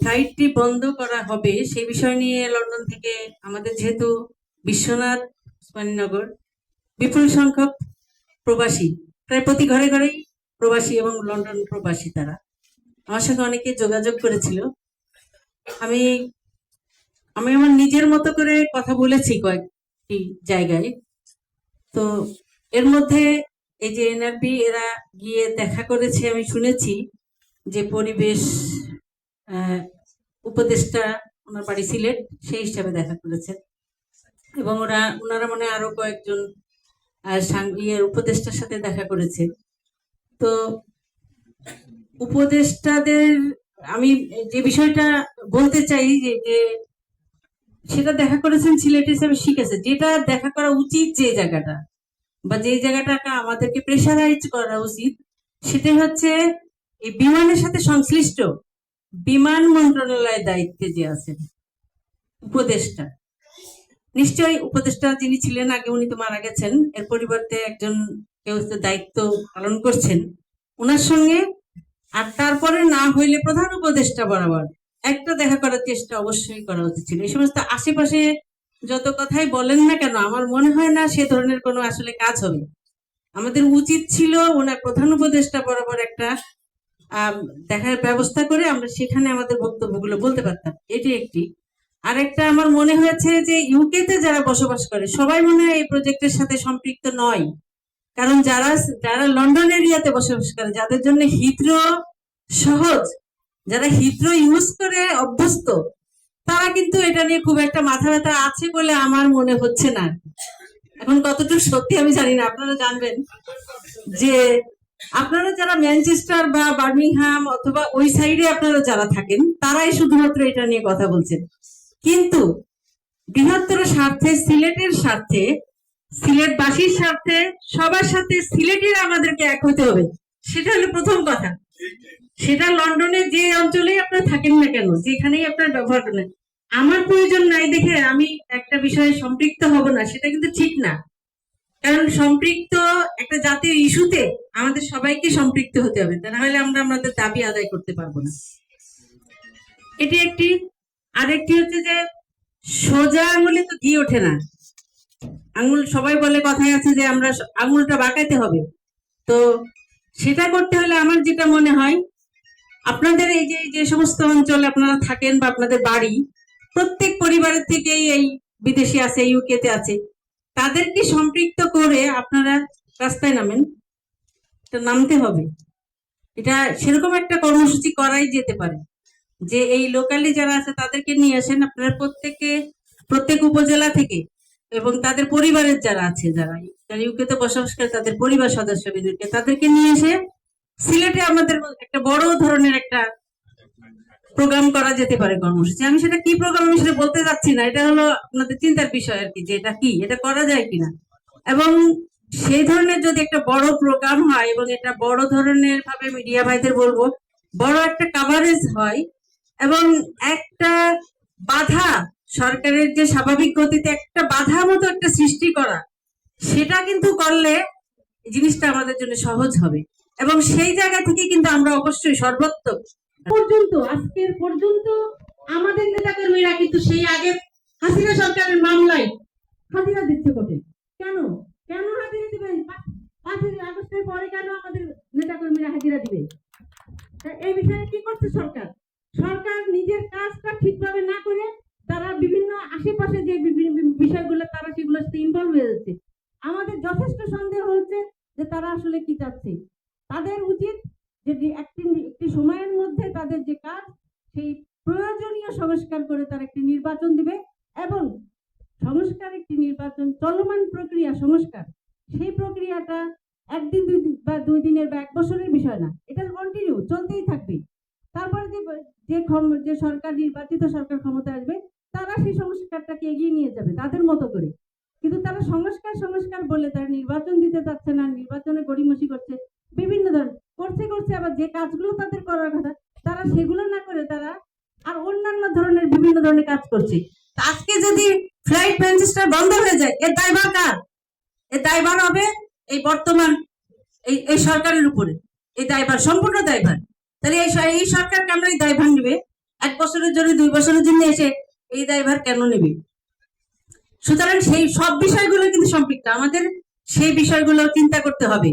ফ্লাইটটি বন্ধ করা হবে, সেই বিষয় নিয়ে লন্ডন থেকে আমাদের যেহেতু বিশ্বনাথ, উসমানীনগর, বিপুল সংখ্যক প্রবাসী, প্রায় প্রতি ঘরে ঘরেই প্রবাসী এবং লন্ডন প্রবাসী তারা। আমার সঙ্গে অনেকে যোগাযোগ করেছিল। আমি আমি আমার নিজের মতো করে কথা বলেছি কয়েকটি জায়গায়। তো এর মধ্যে এই যে এনআরপি, এরা গিয়ে দেখা করেছে, আমি শুনেছি যে পরিবেশ উপদেষ্টা ওনার বাড়ি সিলেট সেই হিসাবে দেখা করেছেন। এবং ওরা ওনারা মনে আরও কয়েকজন আহ, সাং- উপদেষ্টার সাথে দেখা করেছে তো উপদেষ্টাদের আমি যে বিষয়টা বলতে চাই যে যে সেটা দেখা করেছেন সিলেট হিসেবে আছে। যেটা দেখা করা উচিত যে জায়গাটা বা যে জায়গাটাকে আমাদেরকে প্রেশারাইজ করা উচিত সেটা হচ্ছে এই বিমানের সাথে সংশ্লিষ্ট বিমান মন্ত্রণালয়ের দায়িত্বে যে আছেন, উপদেষ্টা। নিশ্চয়ই উপদেষ্টা যিনি ছিলেন, আগে উনি তো মারা গেছেন। এর পরিবর্তে একজন কেউ দায়িত্ব পালন করছেন। ওনার সঙ্গে আর তারপরে না হইলে প্রধান উপদেষ্টা বরাবর একটা দেখা করার চেষ্টা অবশ্যই করা উচিত ছিল। এই সমস্ত আশেপাশে যত কথাই বলেন না কেন, আমার মনে হয় না সে ধরনের কোনো আসলে কাজ হবে। আমাদের উচিত ছিল ওনার প্রধান উপদেষ্টা বরাবর একটা দেখার ব্যবস্থা করে আমরা সেখানে আমাদের বক্তব্যগুলো বলতে পারতাম। এটি একটি। আরেকটা আমার মনে হয়েছে যে ইউকে তে যারা বসবাস করে, সবাই মনে হয় এই প্রজেক্টের সাথে সম্পৃক্ত নয়। কারণ যারা যারা লন্ডন এরিয়াতে বসবাস করে, যাদের জন্য হিথ্রো সহজ, যারা হিথ্রো ইউজ করে অভ্যস্ত, তারা কিন্তু এটা নিয়ে খুব একটা মাথা ব্যথা আছে বলে আমার মনে হচ্ছে না। এখন কতটুকু সত্যি আমি জানি না, আপনারা জানবেন যে আপনারা যারা ম্যানচেস্টার বা বার্মিংহাম অথবা ওই সাইডে আপনারা যারা থাকেন, তারাই শুধুমাত্র এটা নিয়ে কথা বলছেন। কিন্তু বৃহত্তর স্বার্থে, সিলেটের স্বার্থে, সিলেটবাসীর স্বার্থে, সবার সাথে সিলেটের আমাদেরকে এক হতে হবে, সেটা হলো প্রথম কথা। সেটা লন্ডনে যে অঞ্চলে আপনার থাকেন না কেন, যেখানেই আপনার ব্যবহার করেন, আমার প্রয়োজন নাই দেখে আমি একটা বিষয়ে সম্পৃক্ত হব না, সেটা কিন্তু ঠিক না। কারণ সম্পৃক্ত একটা জাতীয় ইস্যুতে আমাদের সবাইকে সম্পৃক্ত হতে হবে। তা নাহলে আমরা আমাদের দাবি আদায় করতে পারব না। এটি একটি, আরেকটি হচ্ছে যে সোজা আঙুলে তো ঘি ওঠে না। আঙুল, সবাই বলে কথায় আছে যে আমরা আঙুলটা বাঁকাইতে হবে। তো সেটা করতে হলে আমার যেটা মনে হয়, আপনাদের এই যে যে সমস্ত অঞ্চলে আপনারা থাকেন বা আপনাদের বাড়ি, প্রত্যেক পরিবারের থেকেই এই বিদেশি আছে ইউকে তে আছে। তাদেরকে সম্পৃক্ত করে আপনারা রাস্তায় নামেন। এটা নামতে হবে। এটা সেরকম একটা কর্মসূচি করাই যেতে পারে যে এই লোকালি যারা আছে তাদেরকে নিয়ে আসেন। আপনারা প্রত্যেকে, প্রত্যেক উপজেলা থেকে এবং তাদের পরিবারের যারা আছে, যারা যারা ইউকেতে বসবাস করে, তাদের পরিবার সদস্যদেরকে তাদেরকে নিয়ে এসে সিলেটে আমাদের একটা বড় ধরনের একটা প্রোগ্রাম করা যেতে পারে কর্মসূচি। আমি সেটা কি প্রোগ্রাম আমি সেটা বলতে যাচ্ছি না। এটা হলো আপনাদের চিন্তার বিষয় আর কি, যে এটা কি, এটা করা যায় কিনা। এবং সেই ধরনের যদি একটা বড় প্রোগ্রাম হয়, এবং এটা বড় ধরনের ভাবে মিডিয়া ভাইদের বলব, বড় একটা কাভারেজ হয়, এবং একটা বাধা, সরকারের যে স্বাভাবিক গতিতে একটা বাধা মতো একটা সৃষ্টি করা, সেটা কিন্তু করলে জিনিসটা আমাদের জন্য সহজ হবে। এবং সেই জায়গা থেকে কিন্তু আমরা অবশ্যই সর্বোত্তম পর্যন্ত, আজকের পর্যন্ত আমাদের নেতাকর্মীরা কিন্তু সেই আগের হাসিনা সরকারের মামলায় হাজিরা দিচ্ছে কোর্টে কেন? কেন হাজিরা পাঁচই আগস্টের পরে কেন আমাদের নেতাকর্মীরা হাজিরা দিবে? এই বিষয়ে কি করছে সরকার? সরকার নিজের কাজটা ঠিকভাবে না করে তারা বিভিন্ন আশেপাশে যে বিভিন্ন বিষয়গুলো তারা সেগুলো ইনভলভ হয়ে যাচ্ছে। আমাদের যথেষ্ট সন্দেহ হচ্ছে যে তারা আসলে কি চাচ্ছে। তাদের উচিত যে একটি সময়ের মধ্যে তাদের যে কাজ, সেই প্রয়োজনীয় সংস্কার করে তার একটি নির্বাচন দিবে এবং সংস্কার একটি নির্বাচন, চলমান প্রক্রিয়া সংস্কার, সেই প্রক্রিয়াটা একদিন, দুই দিন বা দুই দিনের বা এক বছরের বিষয় না, এটা কন্টিনিউ চলতেই থাকবে। তারপরে যে যে যে সরকার, নির্বাচিত সরকার ক্ষমতা আসবে, তারা সেই সংস্কারটাকে এগিয়ে নিয়ে যাবে তাদের মতো করে। কিন্তু তারা সংস্কার সংস্কার বলে তারা নির্বাচন দিতে চাচ্ছে না, নির্বাচনে গড়িমসি করছে, বিভিন্ন আবার যে কাজগুলো তাদের করার কথা, তারা সেগুলো না করে তারা আর অন্যান্য ধরনের বিভিন্ন ধরনের কাজ করছে। আজকে যদি ফ্লাইট ম্যানচেস্টার বন্ধ হয়ে যায়, এর দায়ভার কার? এর দায়ভার হবে এই বর্তমান এই এই সরকারের উপরে। এই দায়ভার, সম্পূর্ণ দায়ভার। তাহলে এই এই সরকারকে আমরা এই দায়ভার নিবে। এক বছরের জন্য, দুই বছরের জন্য এসে এই দায়ভার কেন নেবে? সুতরাং সেই সব বিষয়গুলো কিন্তু সম্পৃক্ত। আমাদের সেই বিষয়গুলো চিন্তা করতে হবে।